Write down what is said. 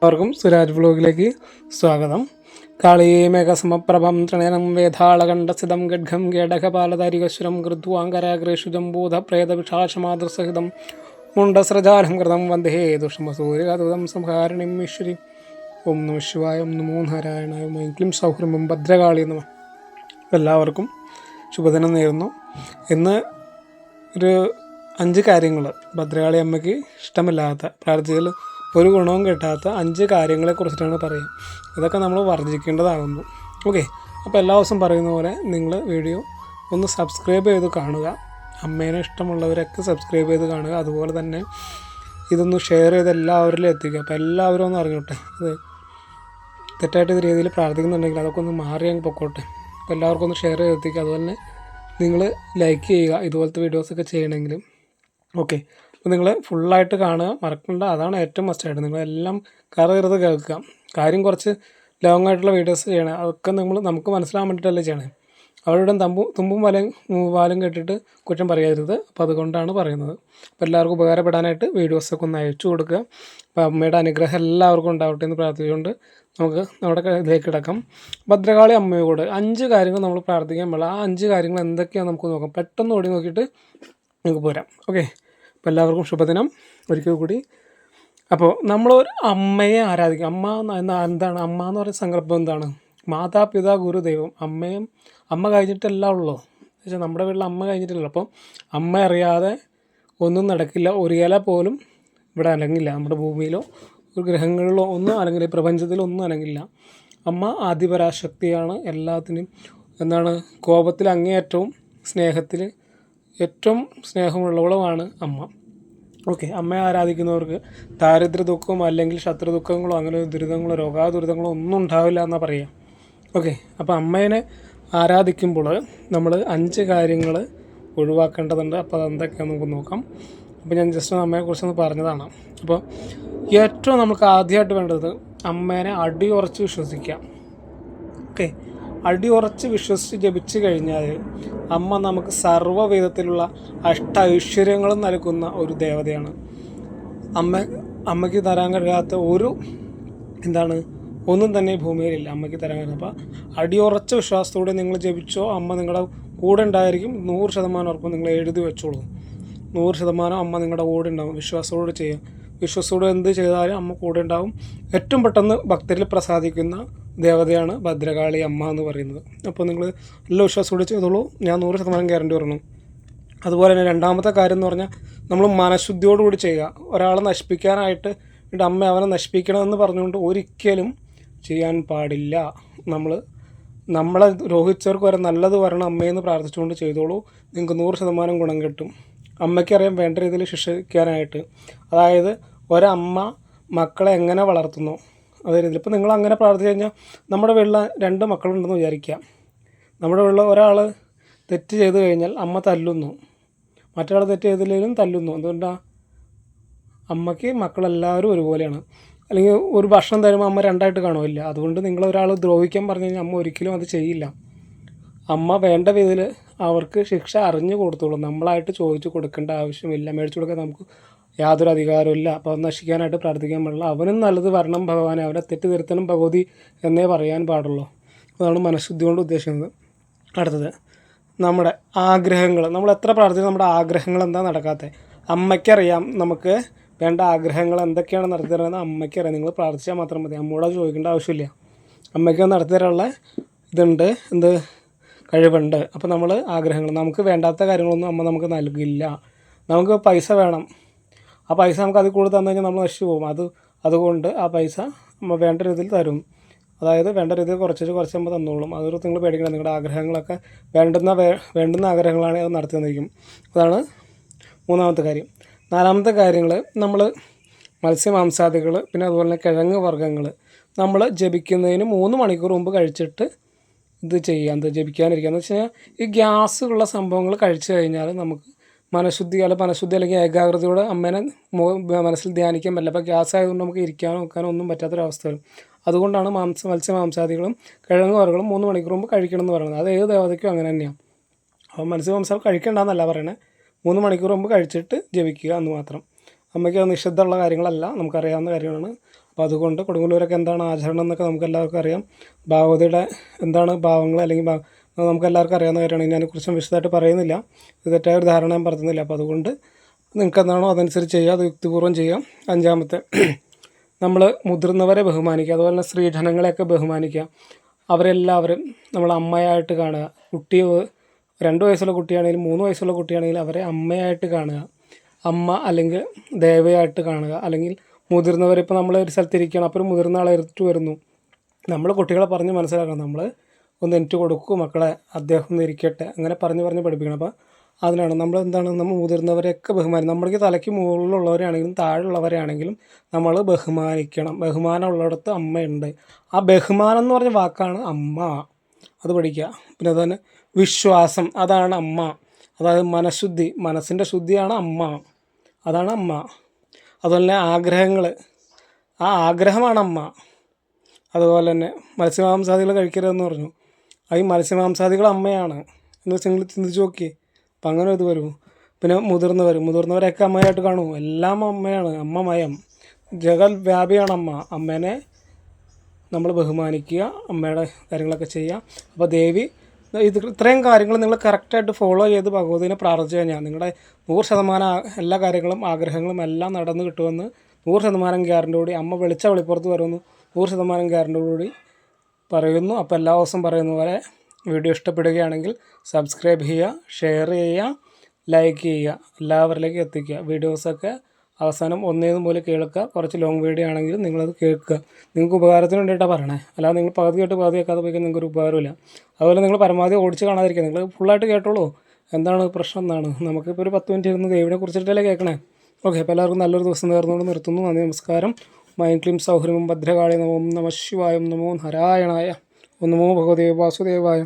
എല്ലാവർക്കും സുരാജ് വ്ലോഗിലേക്ക് സ്വാഗതം. കാളീമേഘസമപ്രഭം തൃണനം വേധാളകണ്ഠസ്ഥിതം ഗഡ്ഘം ഗേഡകപാലതാരികശ്വരം ഗൃദ്വാങ്കരാഗ്രേഷുജം ഭൂതപ്രേതവിഷാശമാതൃസഹിതം മുണ്ടസ്രജാലം കൃതം വന്ദേ ദുഷ്ടമസൂര്യദൂതം സംഹാരിണിം മിശ്രി ഓം നമ ശിവായ ഓം നമോ നാരായണായ ഓം ക്ലിം സൗഹൃദം ഭദ്രകാളി നമ. എല്ലാവർക്കും ശുഭദിനം നേരുന്നു. ഇന്ന് ഒരു അഞ്ച് കാര്യങ്ങൾ ഭദ്രകാളി അമ്മയ്ക്ക് ഇഷ്ടമില്ലാത്ത പ്രാർത്ഥിച്ചതിൽ ഒരു ഗുണവും കിട്ടാത്ത അഞ്ച് കാര്യങ്ങളെ കുറിച്ചിട്ടാണ് പറയുക. ഇതൊക്കെ നമ്മൾ വർജിക്കേണ്ടതാകുന്നു ഓക്കെ അപ്പോൾ എല്ലാ ദിവസവും പറയുന്ന പോലെ നിങ്ങൾ വീഡിയോ ഒന്ന് സബ്സ്ക്രൈബ് ചെയ്ത് കാണുക. അമ്മേനെ ഇഷ്ടമുള്ളവരൊക്കെ സബ്സ്ക്രൈബ് ചെയ്ത് കാണുക. അതുപോലെ തന്നെ ഇതൊന്ന് ഷെയർ ചെയ്ത് എല്ലാവരിലും എത്തിക്കുക. അപ്പോൾ എല്ലാവരും ഒന്ന് അറിഞ്ഞോട്ടെ. ഇത് തെറ്റായിട്ട് ഇത് രീതിയിൽ പ്രാർത്ഥിക്കുന്നുണ്ടെങ്കിൽ അതൊക്കെ ഒന്ന് മാറി അങ്ങ് പൊക്കോട്ടെ. അപ്പോൾ എല്ലാവർക്കും ഒന്ന് ഷെയർ ചെയ്ത് എത്തിക്കുക. അതുപോലെ തന്നെ നിങ്ങൾ ലൈക്ക് ചെയ്യുക. ഇതുപോലത്തെ വീഡിയോസൊക്കെ ചെയ്യണമെങ്കിലും. ഓക്കെ അപ്പോൾ നിങ്ങൾ ഫുള്ളായിട്ട് കാണുക മറക്കണ്ട. അതാണ് ഏറ്റവും മസ്റ്റായിട്ട് നിങ്ങളെല്ലാം കയറുകയറുത് കേൾക്കുക. കാര്യം കുറച്ച് ലോങ് ആയിട്ടുള്ള വീഡിയോസ് ചെയ്യണം. അതൊക്കെ നമ്മൾ നമുക്ക് മനസ്സിലാകാൻ വേണ്ടിയിട്ടല്ലേ ചെയ്യണേ. അവരുടെ തമ്പും തുമ്പും വലയും വാലും കേട്ടിട്ട് കുറ്റം പറയരുത്. അപ്പോൾ അതുകൊണ്ടാണ് പറയുന്നത്. അപ്പോൾ എല്ലാവർക്കും ഉപകാരപ്പെടാനായിട്ട് വീഡിയോസൊക്കെ ഒന്ന് അയച്ചു കൊടുക്കുക. അപ്പോൾ അമ്മയുടെ അനുഗ്രഹം എല്ലാവർക്കും ഉണ്ടാവട്ടെ എന്ന് പ്രാർത്ഥിച്ചുകൊണ്ട് നമുക്ക് നമ്മുടെ ഇതിലേക്ക് കിടക്കാം. ഭദ്രകാളി അമ്മയോട് അഞ്ച് കാര്യങ്ങൾ നമ്മൾ പ്രാർത്ഥിക്കാൻ പാടില്ല. ആ അഞ്ച് കാര്യങ്ങൾ എന്തൊക്കെയാണെന്ന് നമുക്ക് നോക്കാം. പെട്ടെന്ന് ഓടി നോക്കിയിട്ട് നമുക്ക് പോരാം. ഓക്കെ അപ്പോൾ എല്ലാവർക്കും ശുഭദിനം. ഒരിക്കൽ കൂടി. അപ്പോൾ നമ്മൾ ഒരു അമ്മയെ ആരാധിക്കും. അമ്മ എന്താണ്? അമ്മ എന്ന് പറയുന്ന സങ്കല്പം എന്താണ്? മാതാപിതാ ഗുരുദൈവം അമ്മയും അമ്മ കഴിഞ്ഞിട്ടല്ല ഉള്ളൂ. വെച്ചാൽ നമ്മുടെ വീട്ടിൽ അമ്മ കഴിഞ്ഞിട്ടില്ല. അപ്പം അമ്മ അറിയാതെ ഒന്നും നടക്കില്ല. ഒരു ഇല പോലും ഇവിടെ അനങ്ങില്ല. നമ്മുടെ ഭൂമിയിലോ ഗ്രഹങ്ങളിലോ ഒന്നും അനങ്ങില്ല. പ്രപഞ്ചത്തിലോ ഒന്നും അനങ്ങില്ല. അമ്മ ആദിപരാശക്തിയാണ് എല്ലാത്തിനും. എന്താണ്? കോപത്തിൽ അങ്ങേയറ്റവും സ്നേഹത്തിൽ ഏറ്റവും സ്നേഹമുള്ളവളുമാണ് അമ്മ. ഓക്കെ അമ്മയെ ആരാധിക്കുന്നവർക്ക് ദാരിദ്ര്യ ദുഃഖമോ അല്ലെങ്കിൽ ശത്രു ദുഃഖങ്ങളോ അങ്ങനെ ദുരിതങ്ങളോ രോഗാദുരിതങ്ങളോ ഒന്നും ഉണ്ടാവില്ല എന്നാണ് പറയുക ഓക്കെ അപ്പോൾ അമ്മേനെ ആരാധിക്കുമ്പോൾ നമ്മൾ അഞ്ച് കാര്യങ്ങൾ ഒഴിവാക്കേണ്ടതുണ്ട്. അപ്പോൾ അതെന്തൊക്കെയാണെന്ന് നമുക്ക് നോക്കാം. അപ്പോൾ ഞാൻ ജസ്റ്റ് അമ്മയെക്കുറിച്ചൊന്ന് പറഞ്ഞതാണ്. അപ്പോൾ ഏറ്റവും നമുക്ക് ആദ്യമായിട്ട് വേണ്ടത് അമ്മേനെ അടിയുറച്ച് വിശ്വസിക്കാം ഓക്കെ അടിയുറച്ച് വിശ്വസിച്ച് ജപിച്ചു കഴിഞ്ഞാൽ അമ്മ നമുക്ക് സർവവിധത്തിലുള്ള അഷ്ട ഐശ്വര്യങ്ങളും നൽകുന്ന ഒരു ദേവതയാണ്. അമ്മ അമ്മയ്ക്ക് തരാൻ കഴിയാത്ത ഒരു എന്താണ് ഒന്നും തന്നെ ഭൂമിയിലില്ല അമ്മയ്ക്ക് തരാൻ കഴിയുന്നത് അപ്പോൾ അടിയുറച്ച വിശ്വാസത്തോടെ നിങ്ങൾ ജപിച്ചോ അമ്മ നിങ്ങളുടെ കൂടെ ഉണ്ടായിരിക്കും. നൂറ് ശതമാനം ഉറപ്പ് നിങ്ങൾ എഴുതി വെച്ചോളൂ. നൂറ് ശതമാനം അമ്മ നിങ്ങളുടെ കൂടെ ഉണ്ടാവും. വിശ്വാസത്തോടെ ചെയ്യുക വിശ്വാസത്തോടെ എന്ത് ചെയ്താലും അമ്മ കൂടെ ഉണ്ടാവും. ഏറ്റവും പെട്ടെന്ന് ഭക്തരിൽ പ്രസാദിക്കുന്ന ദേവതയാണ് ഭദ്രകാളി അമ്മ എന്ന് പറയുന്നത്. അപ്പോൾ നിങ്ങൾ എല്ലാ വിശ്വാസത്തോടെ ചെയ്തോളൂ. ഞാൻ നൂറ് ശതമാനം ഗ്യാരണ്ടി പറഞ്ഞു. അതുപോലെ തന്നെ രണ്ടാമത്തെ കാര്യം എന്ന് പറഞ്ഞാൽ നമ്മൾ മനഃശുദ്ധിയോടുകൂടി ചെയ്യുക. ഒരാളെ നശിപ്പിക്കാനായിട്ട് എന്റെ അമ്മ അവനെ നശിപ്പിക്കണമെന്ന് പറഞ്ഞുകൊണ്ട് ഒരിക്കലും ചെയ്യാൻ പാടില്ല. നമ്മൾ നമ്മളെ രോഹിച്ചവർക്ക് വരെ നല്ലത് വരണം അമ്മയെന്ന് പ്രാർത്ഥിച്ചുകൊണ്ട് ചെയ്തോളൂ. നിങ്ങൾക്ക് നൂറ് ശതമാനം ഗുണം കിട്ടും. അമ്മയ്ക്കറിയാം വേണ്ട രീതിയിൽ ശിക്ഷിക്കാനായിട്ട്. അതായത് ഒരമ്മ മക്കളെ എങ്ങനെ വളർത്തുന്നു? അതേ രീതിയിൽ ഇപ്പോൾ നിങ്ങൾ അങ്ങനെ പ്രാർത്ഥിച്ചു കഴിഞ്ഞാൽ നമ്മുടെ വീട്ടിൽ രണ്ട് മക്കളുണ്ടെന്ന് വിചാരിക്കുക. നമ്മുടെ വീട്ടിൽ ഒരാൾ തെറ്റ് ചെയ്ത് കഴിഞ്ഞാൽ അമ്മ തല്ലുന്നു. മറ്റൊരാൾ തെറ്റ് ചെയ്തില്ലെങ്കിലും തല്ലുന്നു. എന്തുകൊണ്ടാണ് അമ്മയ്ക്ക് മക്കളെല്ലാവരും ഒരുപോലെയാണ്. അല്ലെങ്കിൽ ഒരു ഭക്ഷണം തരുമ്പോൾ അമ്മ രണ്ടായിട്ട് കാണുമില്ല അതുകൊണ്ട് നിങ്ങൾ ഒരാൾ ദ്രോഹിക്കാൻ പറഞ്ഞു കഴിഞ്ഞാൽ അമ്മ ഒരിക്കലും അത് ചെയ്യില്ല. അമ്മ വേണ്ട വിധത്തിൽ അവർക്ക് ശിക്ഷ അറിഞ്ഞു കൊടുത്തോളൂ. നമ്മളായിട്ട് ചോദിച്ചു കൊടുക്കേണ്ട ആവശ്യമില്ല. മേടിച്ചു കൊടുക്കാൻ നമുക്ക് യാതൊരു അധികാരവും ഇല്ല. അപ്പോൾ അത് നശിക്കാനായിട്ട് പ്രാർത്ഥിക്കാൻ പാടില്ല. അവനും നല്ലത് വരണം ഭഗവാനെ. അവനെ തെറ്റ് തിരുത്തണം ഭഗവതി എന്നേ പറയാൻ പാടുള്ളൂ. അതാണ് മനഃശുദ്ധി കൊണ്ട് ഉദ്ദേശിക്കുന്നത്. അടുത്തത് നമ്മുടെ ആഗ്രഹങ്ങൾ. നമ്മൾ എത്ര പ്രാർത്ഥിച്ചാലും നമ്മുടെ ആഗ്രഹങ്ങൾ എന്താ നടക്കാത്തത് അമ്മയ്ക്കറിയാം നമുക്ക് വേണ്ട ആഗ്രഹങ്ങൾ എന്തൊക്കെയാണ് നടത്തി തരുന്നത് അമ്മയ്ക്കറിയാം. നിങ്ങൾ പ്രാർത്ഥിച്ചാൽ മാത്രം മതി. അമ്മയോട് ചോദിക്കേണ്ട ആവശ്യമില്ല. അമ്മയ്ക്ക് നടത്തി തരാനുള്ള ഇതുണ്ട്. എന്ത്? കഴിവുണ്ട്. അപ്പോൾ നമ്മൾ ആഗ്രഹങ്ങൾ. നമുക്ക് വേണ്ടാത്ത കാര്യങ്ങളൊന്നും അമ്മ നമുക്ക് നൽകില്ല. നമുക്ക് പൈസ വേണം. ആ പൈസ നമുക്ക് അതിൽ കൂടുതൽ തന്നു കഴിഞ്ഞാൽ നമ്മൾ നശിച്ചു പോകും. അത് അതുകൊണ്ട് ആ പൈസ നമ്മൾ വേണ്ട രീതിയിൽ തരും. അതായത് വേണ്ട രീതിയിൽ കുറച്ച് കുറച്ച് നമ്മൾ തന്നോളും. അതൊരു നിങ്ങൾ പേടിക്കണം നിങ്ങളുടെ ആഗ്രഹങ്ങളൊക്കെ വേണ്ടുന്ന വേണ്ടുന്ന ആഗ്രഹങ്ങളാണ് അത് നടത്തി തന്നിരിക്കും. അതാണ് മൂന്നാമത്തെ കാര്യം. നാലാമത്തെ കാര്യങ്ങൾ നമ്മൾ മത്സ്യമാംസാദികൾ പിന്നെ അതുപോലെ തന്നെ കിഴങ്ങ് വർഗങ്ങൾ നമ്മൾ ജപിക്കുന്നതിന് മൂന്ന് മണിക്കൂർ മുമ്പ് കഴിച്ചിട്ട് ഇത് ചെയ്യാം എന്ത് ജപിക്കാനിരിക്കുക. എന്ന് വെച്ച് കഴിഞ്ഞാൽ ഈ ഗ്യാസ് സംഭവങ്ങൾ കഴിച്ചു കഴിഞ്ഞാൽ നമുക്ക് മനഃശുദ്ധി അല്ല മനഃശുദ്ധി അല്ലെങ്കിൽ ഏകാഗ്രതയോടെ അമ്മേനെ മനസ്സിൽ ധ്യാനിക്കാൻ പറ്റില്ല. അപ്പോൾ ഗ്യാസ് ആയതുകൊണ്ട് നമുക്ക് ഇരിക്കാനോ നോക്കാനോ ഒന്നും പറ്റാത്തൊരവസ്ഥ വരും അതുകൊണ്ടാണ് മാംസ മത്സ്യ മാംസാദികളും കിഴങ്ങ് വർഗങ്ങളും മൂന്ന് മണിക്കൂർ മുമ്പ് കഴിക്കണം എന്ന് പറയുന്നത്. അത് ഏത് ദേവതയ്ക്കും അങ്ങനെ തന്നെയാണ് അപ്പോൾ മത്സ്യമാംസം കഴിക്കണ്ടെന്നല്ല പറയണേ. മൂന്ന് മണിക്കൂർ മുമ്പ് കഴിച്ചിട്ട് ജപിക്കുക എന്ന് മാത്രം. അമ്മയ്ക്ക് അത് നിഷിദ്ധമുള്ള കാര്യങ്ങളല്ല നമുക്കറിയാവുന്ന കാര്യങ്ങളാണ്. അപ്പോൾ അതുകൊണ്ട് കൊടുങ്ങല്ലൂരൊക്കെ എന്താണ് ആചരണം എന്നൊക്കെ നമുക്ക് എല്ലാവർക്കും അറിയാം. ഭാഗവതിയുടെ എന്താണ് ഭാവങ്ങൾ അല്ലെങ്കിൽ നമുക്ക് എല്ലാവർക്കും അറിയാവുന്ന കാര്യമാണ്. ഇനി അതിനെക്കുറിച്ചും വിശദമായിട്ട് പറയുന്നില്ല. ഇത് തെറ്റായ ഒരു ധാരണ ഞാൻ പറയുന്നില്ല അപ്പോൾ അതുകൊണ്ട് നിങ്ങൾക്ക് എന്താണോ അതനുസരിച്ച് ചെയ്യുക അത് യുക്തിപൂർവം ചെയ്യാം അഞ്ചാമത്തെ നമ്മൾ മുതിർന്നവരെ ബഹുമാനിക്കുക. അതുപോലെ തന്നെ സ്ത്രീജനങ്ങളെയൊക്കെ ബഹുമാനിക്കുക. അവരെല്ലാവരും നമ്മൾ അമ്മയായിട്ട് കാണുക. കുട്ടി രണ്ട് വയസ്സുള്ള കുട്ടിയാണെങ്കിലും മൂന്ന് വയസ്സുള്ള കുട്ടിയാണെങ്കിലും അവരെ അമ്മയായിട്ട് കാണുക. അമ്മ അല്ലെങ്കിൽ ദേവയായിട്ട് കാണുക. അല്ലെങ്കിൽ മുതിർന്നവരിപ്പോൾ നമ്മൾ ഒരു സ്ഥലത്തിരിക്കണം അപ്പോൾ ഒരു മുതിർന്ന ആളെ എടുത്തു വരുന്നു. നമ്മൾ കുട്ടികളെ പറഞ്ഞ് മനസ്സിലാക്കണം. നമ്മൾ ഒന്ന് എനിക്ക് കൊടുക്കൂ മക്കളെ അദ്ദേഹം ഒന്ന് ഇരിക്കട്ടെ അങ്ങനെ പറഞ്ഞ് പറഞ്ഞ് പഠിപ്പിക്കണം. അപ്പോൾ അതിനാണ് നമ്മൾ എന്താണ് നമ്മൾ മുതിർന്നവരെയൊക്കെ ബഹുമാനം നമ്മളേക്ക് തലയ്ക്ക് മുകളിലുള്ളവരാണെങ്കിലും താഴെയുള്ളവരാണെങ്കിലും നമ്മൾ ബഹുമാനിക്കണം. ബഹുമാനമുള്ളിടത്ത് അമ്മയുണ്ട്. ആ ബഹുമാനം എന്ന് പറഞ്ഞ വാക്കാണ് അമ്മ. അത് പഠിക്കുക. പിന്നെ അതുതന്നെ വിശ്വാസം അതാണ് അമ്മ. അതായത് മനഃശുദ്ധി മനസ്സിന്റെ ശുദ്ധിയാണ് അമ്മ. അതാണ് അമ്മ. അതുപോലെ ആഗ്രഹങ്ങൾ ആ ആഗ്രഹമാണ് അമ്മ. അതുപോലെ തന്നെ മത്സ്യമാംസാദികൾ കഴിക്കരുതെന്ന് പറഞ്ഞു. ഈ മത്സ്യമാംസാദികൾ അമ്മയാണ്. എന്ന് വെച്ചാൽ നിങ്ങൾ ചിന്തിച്ച് നോക്കിയേ. അപ്പം അങ്ങനെ ഇത് വരും. പിന്നെ മുതിർന്നവർ മുതിർന്നവരെയൊക്കെ അമ്മയായിട്ട് കാണും എല്ലാം അമ്മയാണ്. അമ്മ മയം. ജഗൽ വ്യാപിയാണ് അമ്മ. അമ്മേനെ നമ്മൾ ബഹുമാനിക്കുക അമ്മയുടെ കാര്യങ്ങളൊക്കെ ചെയ്യുക. അപ്പോൾ ദേവി ഇത് ഇത്രയും കാര്യങ്ങൾ നിങ്ങൾ കറക്റ്റായിട്ട് ഫോളോ ചെയ്ത് ഭഗവതിനെ പ്രാർത്ഥിച്ചു കഴിഞ്ഞാൽ നിങ്ങളുടെ നൂറ് ശതമാനം എല്ലാ കാര്യങ്ങളും ആഗ്രഹങ്ങളും എല്ലാം നടന്നു കിട്ടുമെന്ന് നൂറ് ശതമാനം ഗ്യാരന്റോടി അമ്മ വിളിച്ച വെളിപ്പുറത്ത് വരുമെന്ന് നൂറ് ശതമാനം ഗ്യാരന്റിയോടുകൂടി പറയുന്നു. അപ്പോൾ എല്ലാ ദിവസവും പറയുന്ന പോലെ വീഡിയോ ഇഷ്ടപ്പെടുകയാണെങ്കിൽ സബ്സ്ക്രൈബ് ചെയ്യുക ഷെയർ ചെയ്യുക ലൈക്ക് ചെയ്യുക എല്ലാവരിലേക്കും എത്തിക്കുക. വീഡിയോസൊക്കെ അവസാനം ഒന്നേന്ന് പോലെ കേൾക്കുക. കുറച്ച് ലോങ് വീഡിയോ ആണെങ്കിൽ നിങ്ങളത് കേൾക്കുക. നിങ്ങൾക്ക് ഉപകാരത്തിന് വേണ്ടിയിട്ടാണ് പറയണേ. അല്ലാതെ നിങ്ങൾ പകുതി കേട്ട് പകുതി കേൾക്കാതെ പോയി നിങ്ങൾക്ക് ഒരു ഉപകാരമില്ല അതുപോലെ നിങ്ങൾ പരമാവധി ഓടിച്ച് കാണാതിരിക്കുക. നിങ്ങൾ ഫുള്ളായിട്ട് കേട്ടോളൂ. എന്താണ് പ്രശ്നം? എന്നാണ് നമുക്കിപ്പോൾ ഒരു പത്ത് മിനിറ്റ് ഇരുന്ന് ദൈവനെ കുറിച്ചിട്ടല്ലേ കേൾക്കണേ? ഓക്കെ അപ്പോൾ എല്ലാവർക്കും നല്ലൊരു ദിവസം നേർന്നുകൊണ്ട് നിർത്തുന്നു. നന്ദി നമസ്കാരം. മൈൻ ക്ലീം സൗഹൃദം ഭദ്രകാളി നമോ നമ ശിവായം നമോ നാരായണായ നമോ ഭഗവതേ വാസുദേവായ.